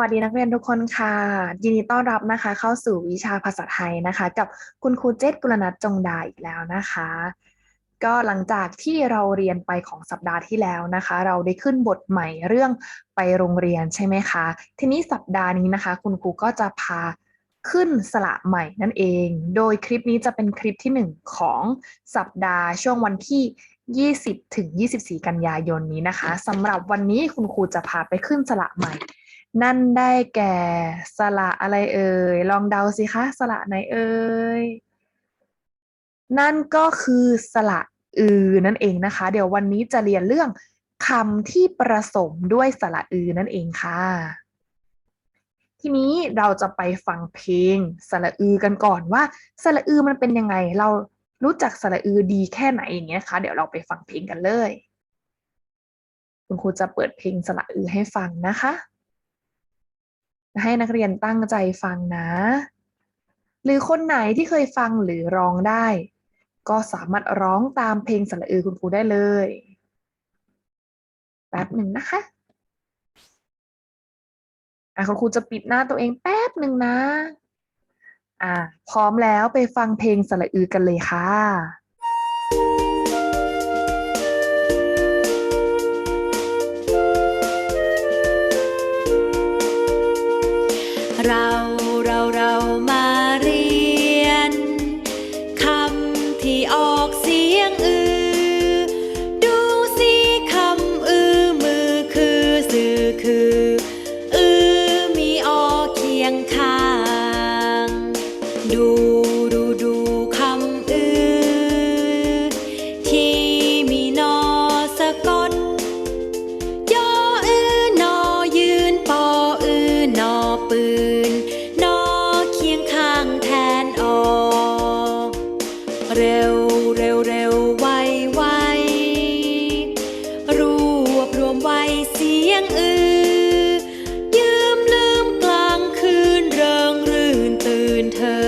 วัสดีนักเรียนทุกคนค่ะ ยินดีต้อนรับนะคะ เข้าสู่วิชาภาษาไทยนะคะ กับคุณครูเจษกุลนัทจงดาอีกแล้วนะคะ ก็หลังจากที่เราเรียนไปของสัปดาห์ที่แล้วนะคะ เราได้ขึ้นบทใหม่เรื่องไปโรงเรียนใช่ไหมคะ ทีนี้สัปดาห์นี้นะคะ คุณครูก็จะพาขึ้นสระใหม่นั่นเอง โดยคลิปนี้จะเป็นคลิปที่หนึ่งของสัปดาห์ช่วงวันที่20ถึง24 กันยายนนี้นะคะสำหรับวันนี้คุณครูจะพาไปขึ้นสระใหม่ นั่นได้แก่สระอะไรเอ่ย ลองเดาสิคะ สระไหนเอ่ย นั่นก็คือสระอือนั่นเองนะคะ เดี๋ยววันนี้จะเรียนเรื่องคำที่ประสมด้วยสระอือนั่นเองค่ะ ทีนี้เราจะไปฟังเพลงสระอือกันก่อนว่าสระอือมันเป็นยังไง เรารู้จักสระอือดีแค่ไหนอย่างเงี้ยคะเดี๋ยวเราไปฟังเพลงกันเลย คุณครูจะเปิดเพลงสระอือให้ฟังนะคะ ให้นักเรียนตั้งใจฟังนะ หรือคนไหนที่เคยฟังหรือร้องได้ ก็สามารถร้องตามเพลงสระอือคุณครูได้เลยแป๊บหนึ่งนะคะอะคุณครูจะปิดหน้าตัวเองแป๊บหนึ่งนะ อะพร้อมแล้วไปฟังเพลงสระอือกันเลยค่ะ ตื่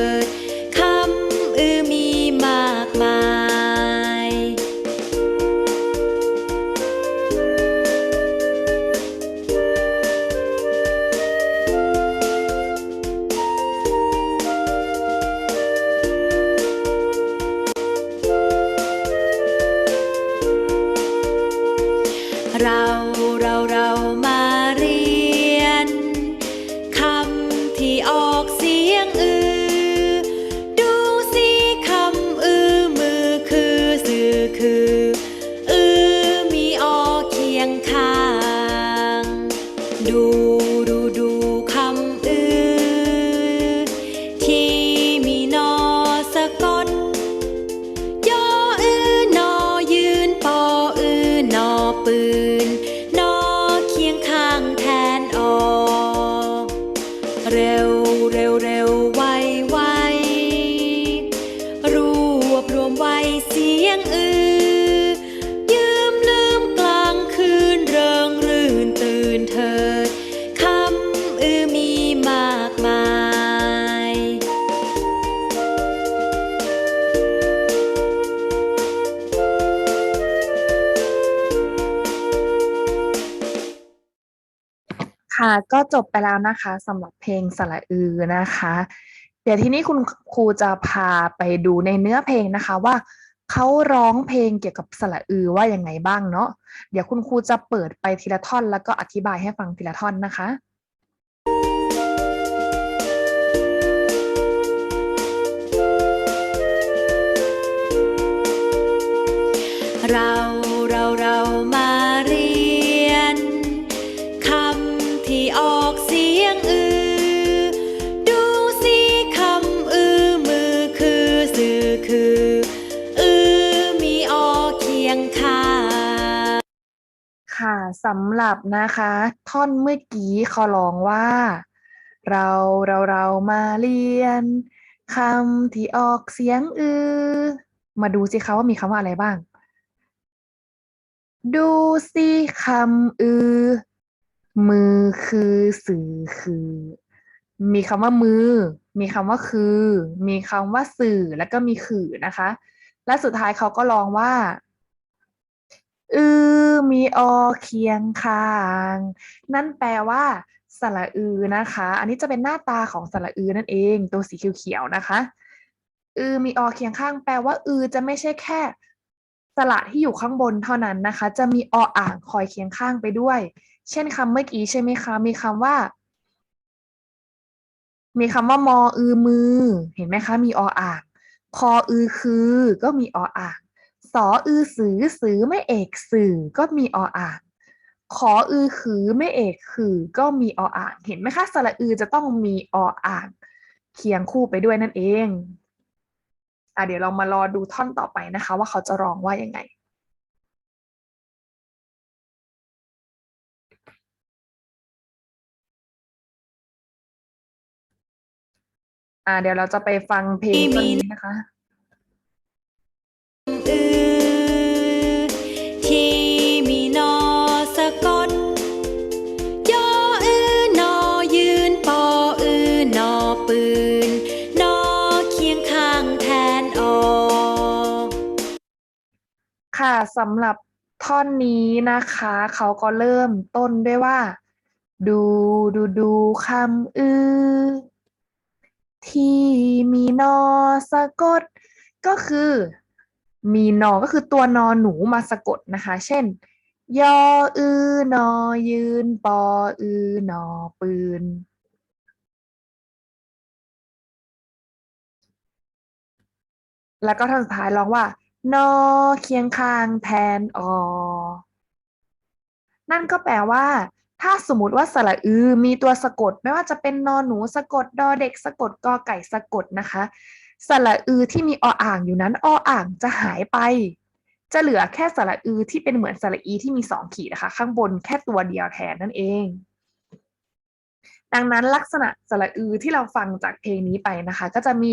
ก็จบไปแล้วนะคะสำหรับเพลงสระอือนะคะ เดี๋ยวที่นี้คุณครูจะพาไปดูในเนื้อเพลงนะคะว่าเขาร้องเพลงเกี่ยวกับสระอือว่าอยังไงบ้างเนาะเดี๋ยวคุณครูจะเปิดไปทีละท่อน แล้วก็อธิบายให้ฟังทีละท่อนนะคะเรา สำหรับนะคะ ท่อนเมื่อกี้เขาร้องว่า เราเราเรามาเรียนคำที่ออกเสียงอือ มาดูสิคะว่ามีคำว่าอะไรบ้าง ดูสิคำอือ มือคือสื่อคือ มีคำว่ามือ มีคำว่าคือ มีคำว่าสื่อแล้วก็มีคือนะคะ และสุดท้ายเขาก็ร้องว่า อือมีอเคียงข้าง นั่นแปลว่าสระอือนะคะ อันนี้จะเป็นหน้าตาของสระอือนั่นเอง ตัวสีเขียวๆนะคะ อือมีอเคียงข้าง แปลว่า อือจะไม่ใช่แค่สระที่อยู่ข้างบนเท่านั้นนะคะ จะมีออ่างคอยเคียงข้างไปด้วย เช่นคำเมื่อกี้ใช่ไหมคะ มีคำว่า มีคำว่ามออือมือ เห็นไหมคะ มีออ่าง คออือคือ ก็มีออ่าง สออือสือสือไม่เอกสื่อก็มีออ่างขออือขือไม่เอกคือก็มีออ่างเห็นไหมคะสระอือจะต้องมีออ่างเคียงคู่ไปด้วยนั่นเองอะเดี๋ยวเรามารอดูท่อนต่อไปนะคะ ว่าเขาจะร้องว่ายังไง อ่าเดี๋ยวเราจะไปฟังเพลงต้นนี้นะคะ สำหรับท่อนนี้นะคะ เขาก็เริ่มต้นด้วยว่า ดูดูดูคำอือ ที่มีนอสะกด ก็คือ มีนอก็คือตัวนอหนูมาสะกดนะคะ เช่น ยออือนอยืน ปออือนอปืนแล้วก็ท่อนสุดท้ายร้องว่า นอเคียงข้างแทนอนั่นก็แปลว่า ถ้าสมมติว่าสระอือมีตัวสะกด ไม่ว่าจะเป็นนอหนูสะกดดอเด็กสะกดกอไก่สะกดนะคะ สระอือที่มีออ่างอยู่นั้นออ่างจะหายไป จะเหลือแค่สระอือที่เป็นเหมือนสระอีที่มีสองขีดนะคะ ข้างบนแค่ตัวเดียวแทนนั่นเอง ดังนั้นลักษณะสระอือที่เราฟังจากเพลงนี้ไปนะคะ ก็จะมี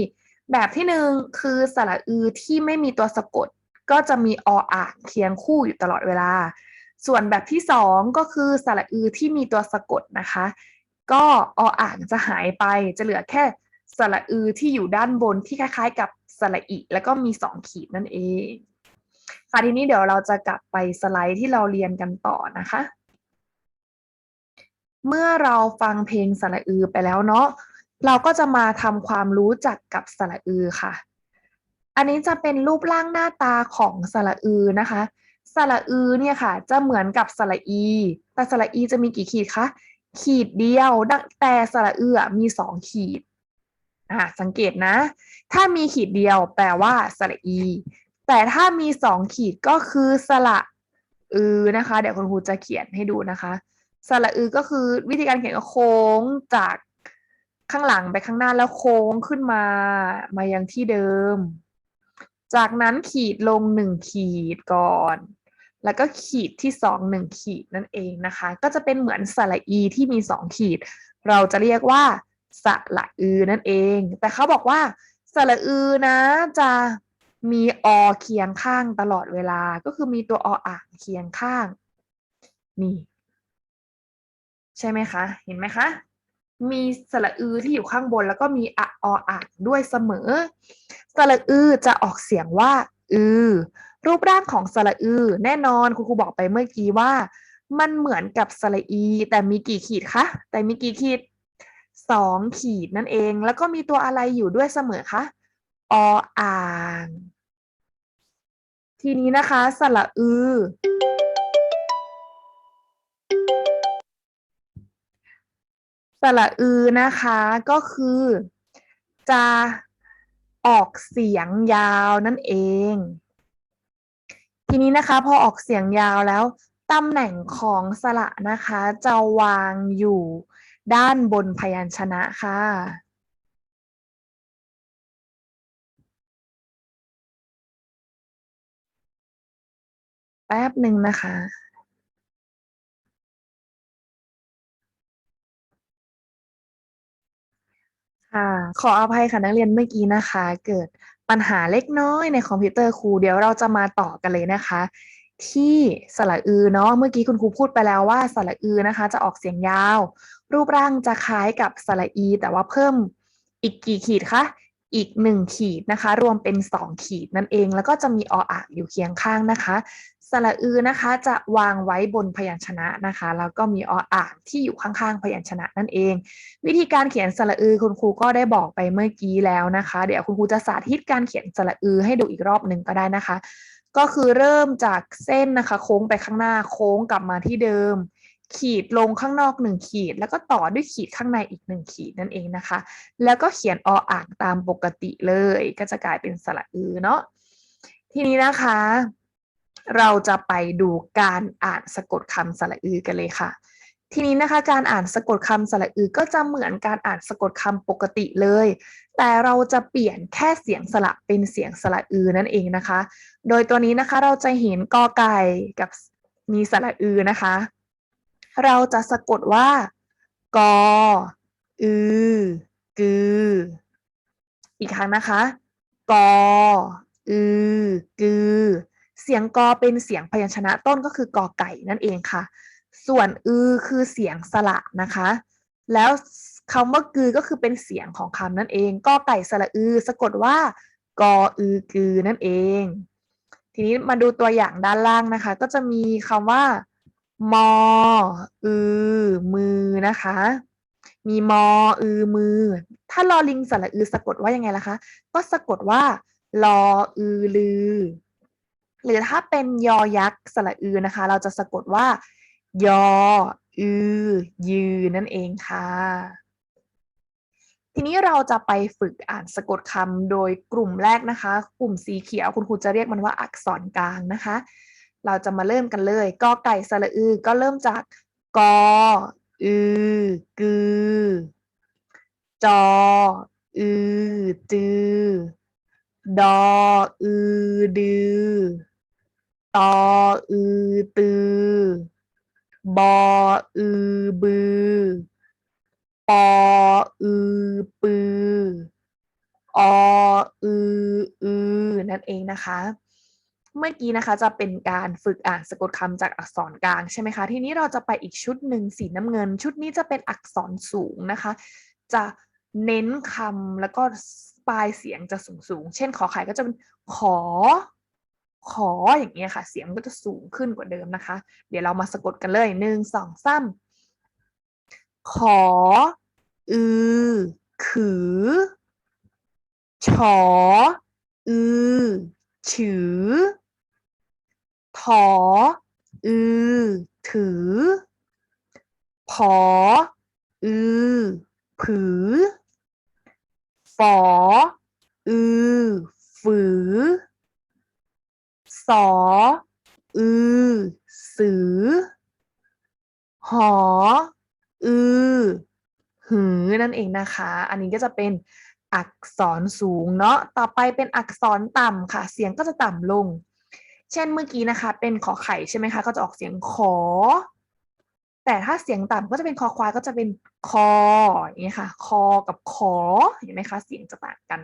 แบบที่หนึ่งคือสระอือที่ไม่มีตัวสะกด ก็จะมีออ่างเคียงคู่อยู่ตลอดเวลา ส่วนแบบที่สองก็คือสระอือที่มีตัวสะกดนะคะ ก็ออ่างจะหายไปจะเหลือแค่สระอือที่อยู่ด้านบนที่คล้าย ๆ กับสระอิแล้วก็มีสองขีดนั่นเอง ค่ะทีนี้เดี๋ยวเราจะกลับไปสไลด์ที่เราเรียนกันต่อนะคะ เมื่อเราฟังเพลงสระอือไปแล้วเนาะ เราก็จะมาทำความรู้จักกับสระอือค่ะ อันนี้จะเป็นรูปร่างหน้าตาของสระอือนะคะ สระอือเนี่ยค่ะ จะเหมือนกับสระอี แต่สระอีจะมีกี่ขีดคะ ขีดเดียว แต่สระอือมีสองขีดอ่าสังเกตนะ ถ้ามีขีดเดียวแปลว่าสระอี แต่ถ้ามีสองขีดก็คือสระอือนะคะ เดี๋ยวคุณครูจะเขียนให้ดูนะคะ สระอือก็คือวิธีการเขียนก็โค้งจาก ข้างหลังไปข้างหน้าแล้วโค้งขึ้นมา มายังที่เดิม จากนั้นขีดลงหนึ่งขีดก่อน แล้วก็ขีดที่สองหนึ่งขีดนั่นเองนะคะ ก็จะเป็นเหมือนสระอีที่มีสองขีด เราจะเรียกว่าสระอือนั่นเอง แต่เขาบอกว่าสระอือนะจะมีอเคียงข้างตลอดเวลา ก็คือมีตัวออ่างเคียงข้าง นี่ ใช่ไหมคะ เห็นไหมคะ มีสระอือที่อยู่ข้างบน แล้วก็มีอะออ่างด้วยเสมอ สระอือจะออกเสียงว่า อือ รูปร่างของสระอือ แน่นอนคุณครูบอกไปเมื่อกี้ว่า มันเหมือนกับสระอี แต่มีกี่ขีดคะ แต่มีกี่ขีดสองขีดนั่นเอง แล้วก็มีตัวอะไรอยู่ด้วยเสมอคะ ออ่าง ทีนี้นะคะ สระอือ สระอือนะคะก็คือ จะออกเสียงยาวนั่นเอง ทีนี้นะคะพอออกเสียงยาวแล้วตำแหน่งของสระนะคะ จะวางอยู่ด้านบนพยัญชนะค่ะ แป๊บหนึ่งนะคะ ค่ะ ขออภัยค่ะนักเรียนเมื่อกี้นะคะ เกิดปัญหาเล็กน้อยในคอมพิวเตอร์ครูเดี๋ยวเราจะมาต่อกันเลยนะคะ ที่สระอือเนาะเมื่อกี้คุณครูพูดไปแล้วว่าสระอือนะคะ จะออกเสียงยาว รูปร่างจะคล้ายกับสระอี แต่ว่าเพิ่มอีกกี่ขีดคะอีกหนึ่งขีดนะคะ รวมเป็นสองขีดนั่นเอง แล้วก็จะมีออ่างอยู่เคียงข้างนะคะ สระอือนะคะจะวางไว้บนพยัญชนะนะคะแล้วก็มีออ่างที่อยู่ข้างๆ พยัญชนะนั่นเอง วิธีการเขียนสระอือคุณครูก็ได้บอกไปเมื่อกี้แล้วนะคะ เดี๋ยวคุณครูจะสาธิตการเขียนสระอือให้ดูอีกรอบหนึ่งก็ได้นะคะ ก็คือเริ่มจากเส้นนะคะ โค้งไปข้างหน้าโค้งกลับมาที่เดิม ขีดลงข้างนอกหนึ่งขีด แล้วก็ต่อด้วยขีดข้างในอีกหนึ่งขีดนั่นเองนะคะ แล้วก็เขียนออ่างตามปกติเลย ก็จะกลายเป็นสระอือเนาะทีนี้นะคะ เราจะไปดูการอ่านสะกดคำสระอือกันเลยค่ะ ทีนี้นะคะการอ่านสะกดคำสระอือก็จะเหมือนการอ่านสะกดคำปกติเลย แต่เราจะเปลี่ยนแค่เสียงสระเป็นเสียงสระอือนั่นเองนะคะ โดยตัวนี้นะคะเราจะเห็นกอไก่กับมีสระอือนะคะ เราจะสะกดว่ากออือ กือ อีกครั้งนะคะ กอ อือ กือ เสียงกอเป็นเสียงพยัญชนะต้นก็คือกอไก่นั่นเองค่ะ ส่วนอือคือเสียงสระนะคะ แล้วคำว่ากือก็คือเป็นเสียงของคำนั่นเองกอไก่สระอือ สะกดว่ากออือกือนั่นเอง ทีนี้มาดูตัวอย่างด้านล่างนะคะ ก็จะมีคำว่ามออือ มือนะคะ มีมออือ มือ ถ้ารอลิงสระอือสะกดว่ายังไงล่ะคะ ก็สะกดว่าลออือลือ หรือถ้าเป็นยอยักษ์สระอือนะคะ เราจะสะกดว่า ยออือ ยือนั่นเองค่ะ ทีนี้เราจะไปฝึกอ่านสะกดคำโดยกลุ่มแรกนะคะ กลุ่มสีเขียวคุณครูจะเรียกมันว่าอักษรกลางนะคะ เราจะมาเริ่มกันเลยกอไก่สระอือ ก็เริ่มจากกออือ กือ จอ อือ จือ ดอ อือ ดือ ตออือตือบออือบือปออือปือออืออือนั่นเองนะคะ เมื่อกี้นะคะจะเป็นการฝึกอ่านสะกดคำจากอักษรกลางใช่ไหมคะ ทีนี้เราจะไปอีกชุดหนึ่งสีน้ำเงิน ชุดนี้จะเป็นอักษรสูงนะคะ จะเน้นคำแล้วก็ปลายเสียงจะสูงสูงๆเช่นขอไข่ก็จะเป็นขอ ขออย่างเงี้ยค่ะ เสียงก็จะสูงขึ้นกว่าเดิมนะคะ เดี๋ยวเรามาสะกดกันเลยหนึ่งสองสามขอ อือ ขือฉออือ ฉือ ถอ อือ ถือผออือ ผือฝอ อือ ฝือ สอ อือ สือ หอ อือ หือ นั่นเองนะคะ อันนี้ก็จะเป็นอักษรสูงเนาะ ต่อไปเป็นอักษรต่ำค่ะ เสียงก็จะต่ำลง เช่นเมื่อกี้นะคะ เป็นขอไข่ใช่ไหมคะ ก็จะออกเสียงขอ แต่ถ้าเสียงต่ำก็จะเป็นคอควายก็จะเป็นคออย่างนี้ยค่ะ คอกับขอ เห็นไหมคะ เสียงจะต่างกัน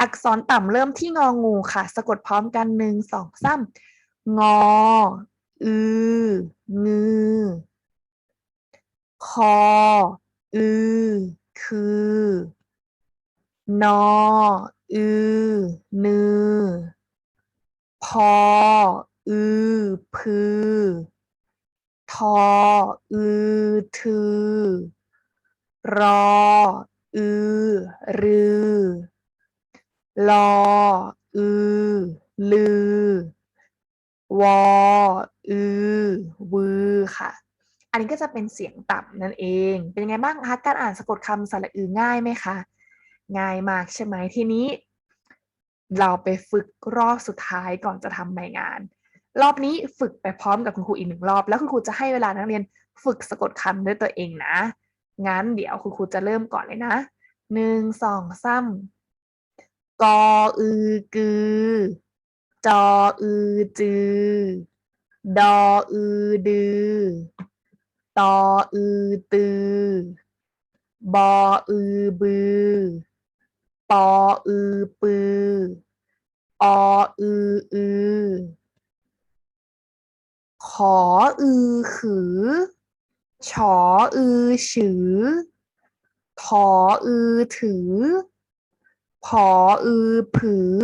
อักษรต่ำเริ่มที่งองูค่ะ สะกดพร้อมกันหนึ่งสองสามงอ อืองือ คอ อือ คือ นอ อือ นือ พือ ทอ อือ ถือ รอ อือ รือ ลอ อือ ลือ วอ อือ วือ ค่ะ อันนี้ก็จะ เป็นเสียงต่ำนั่นเอง เป็นยังไงบ้างคะการอ่านสะกดคำสระอือง่ายไหมคะ ง่ายมากใช่ไหมทีนี้ เราไปฝึกรอบสุดท้ายก่อนจะทำใบงาน รอบนี้ฝึกไปพร้อมกับคุณครูอีกหนึ่งรอบ แล้วคุณครูจะให้เวลานักเรียนฝึกสะกดคำด้วยตัวเองนะ งั้นเดี๋ยวคุณครูจะเริ่มก่อนเลยนะหนึ่งสองสามกออือกือ จออือจือ ดออือดือ ตออือตือบออือบือปออือปือออืออือขออือขือ ฉออือฉือถออือถือ ผออือผือ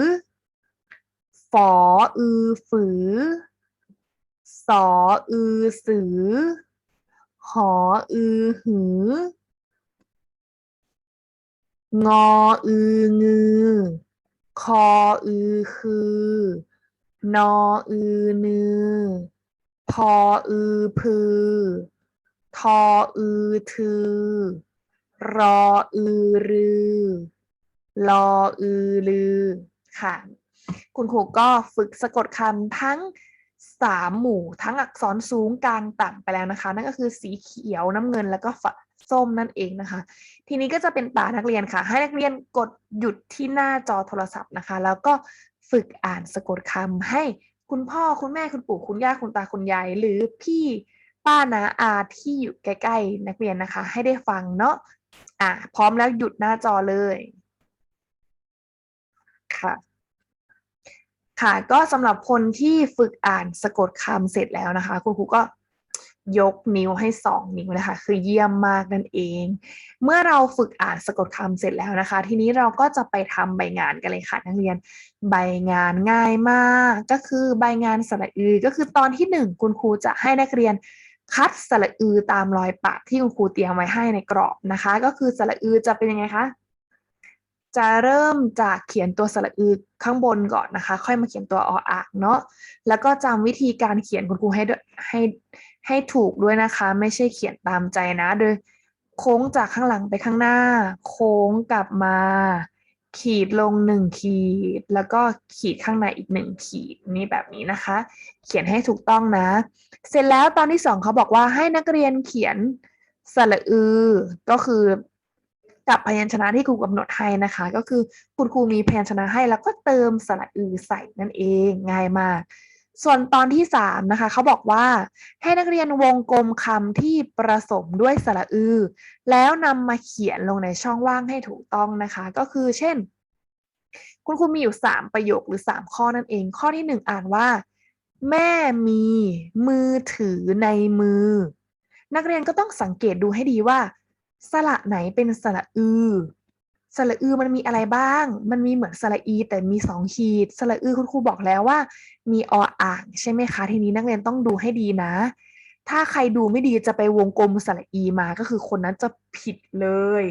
ฝออือฝือ สออือสือ หออือหืองออืองือ คออือคือ นออือนือ พออือพือ ทออือทือ รออือรือ ลออือลือ ค่ะ คุณครูก็ฝึกสะกดคำทั้ง สามหมู่ทั้งอักษรสูงกลางต่ำไปแล้วนะคะ นั่นก็คือสีเขียวน้ำเงินแล้วก็ส้มนั่นเองนะคะ ทีนี้ก็จะเป็นตานักเรียนค่ะ ให้นักเรียนกดหยุดที่หน้าจอโทรศัพท์นะคะ แล้วก็ฝึกอ่านสะกดคำให้คุณพ่อคุณแม่คุณปู่คุณย่าคุณตาคุณยายหรือพี่ป้านาอาที่อยู่ใกล้ๆนักเรียนนะคะ ให้ได้ฟังเนาะอะพร้อมแล้วหยุดหน้าจอเลยค่ะ ค่ะ ก็สำหรับคนที่ฝึกอ่านสะกดคำเสร็จแล้วนะคะ คุณครูก็ยกนิ้วให้สองนิ้วเลยค่ะคือเยี่ยมมากนั่นเอง เมื่อเราฝึกอ่านสะกดคำเสร็จแล้วนะคะ ทีนี้เราก็จะไปทำใบงานกันเลยค่ะนักเรียน ใบงานง่ายมาก ก็คือใบงานสระอือ ก็คือตอนที่หนึ่งคุณครูจะให้นักเรียนคัดสระอือตามรอยปากที่คุณครูเตรียมไว้ให้ในกรอบนะคะ ก็คือสระอือจะเป็นยังไงคะ จะเริ่มจากเขียนตัวสระอือข้างบนก่อนนะคะ ค่อยมาเขียนตัวออ่างเนาะแล้วก็จำวิธีการเขียนคุณครูให้ให้ให้ถูกด้วยนะคะ ไม่ใช่เขียนตามใจนะ โดยโค้งจากข้างหลังไปข้างหน้า โค้งกลับมา ขีดลงหนึ่งขีด แล้วก็ขีดข้างในอีกหนึ่งขีดนี่แบบนี้นะคะ เขียนให้ถูกต้องนะ เสร็จแล้วตอนที่สองเขาบอกว่าให้นักเรียนเขียนสระอือ ก็คือ กับพยัญชนะที่ครูกำหนดให้นะคะ ก็คือคุณครูมีพยัญชนะให้แล้วก็เติมสระอือใส่นั่นเองง่ายมาก ส่วนตอนที่สามนะคะเขาบอกว่าให้นักเรียนวงกลมคำที่ประสมด้วยสระอือ แล้วนำมาเขียนลงในช่องว่างให้ถูกต้องนะคะ ก็คือเช่น คุณครูมีอยู่สามประโยคหรือสามข้อนั่นเอง ข้อที่หนึ่งอ่านว่า แม่มีมือถือในมือ นักเรียนก็ต้องสังเกตดูให้ดีว่า สระไหนเป็นสระอือสระอือมันมีอะไรบ้าง มันมีเหมือนสระอี แต่มีสองขีดสระอือคุณครูบอกแล้วว่า มีออ่างใช่ไหมคะ ทีนี้นักเรียนต้องดูให้ดีนะ ถ้าใครดูไม่ดีจะไปวงกลมสระอีมาก็คือคนนั้นจะผิดเลย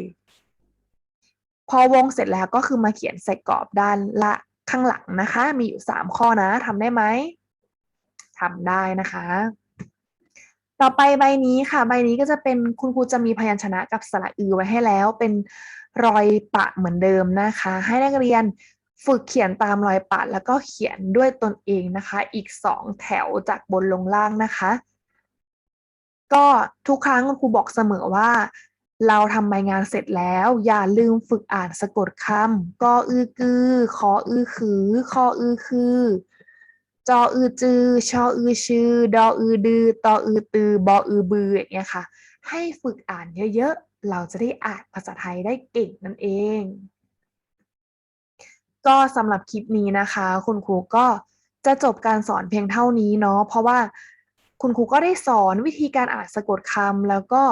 พอวงเสร็จแล้วก็คือมาเขียนใส่กรอบด้านละข้างหลังนะคะ มีอยู่สามข้อนะทำได้ไหมทำได้นะคะ ต่อไปใบนี้ค่ะ ใบนี้ก็จะเป็นคุณครูจะมีพยัญชนะกับสระอือไว้ให้แล้ว เป็นรอยปะเหมือนเดิมนะคะ ให้นักเรียนฝึกเขียนตามรอยปะแล้วก็เขียนด้วยตนเองนะคะ อีกสองแถวจากบนลงล่างนะคะ ก็ทุกครั้งคุณครูบอกเสมอว่า เราทำใบงานเสร็จแล้ว อย่าลืมฝึกอ่านสะกดคำกออือกือขออือขือคออือคือ จออือจือ ชออือชือ ดออือดือ ตออือตือ บออือบืออย่างเงี้ยค่ะ ให้ฝึกอ่านเยอะๆ เราจะได้อ่านภาษาไทยได้เก่งนั่นเอง ก็สำหรับคลิปนี้นะคะ คุณครูก็จะจบการสอนเพียงเท่านี้เนาะ เพราะว่าคุณครูก็ได้สอนวิธีการอ่านสะกดคำแล้วก็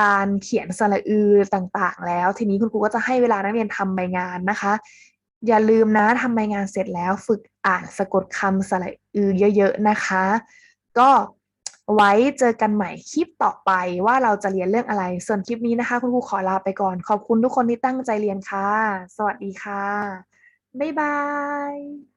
การเขียนสระอือต่างๆ แล้ว ทีนี้คุณครูก็จะให้เวลานักเรียนทำใบงานนะคะ อย่าลืมนะทำใบงานเสร็จแล้วฝึกอ่านสะกดคำสระอือเยอะ ๆ นะคะ ก็ไว้เจอกันใหม่คลิปต่อไปว่าเราจะเรียนเรื่องอะไร ส่วนคลิปนี้นะคะ คุณครูขอลาไปก่อน ขอบคุณทุกคนที่ตั้งใจเรียนค่ะ สวัสดีค่ะ บ๊ายบาย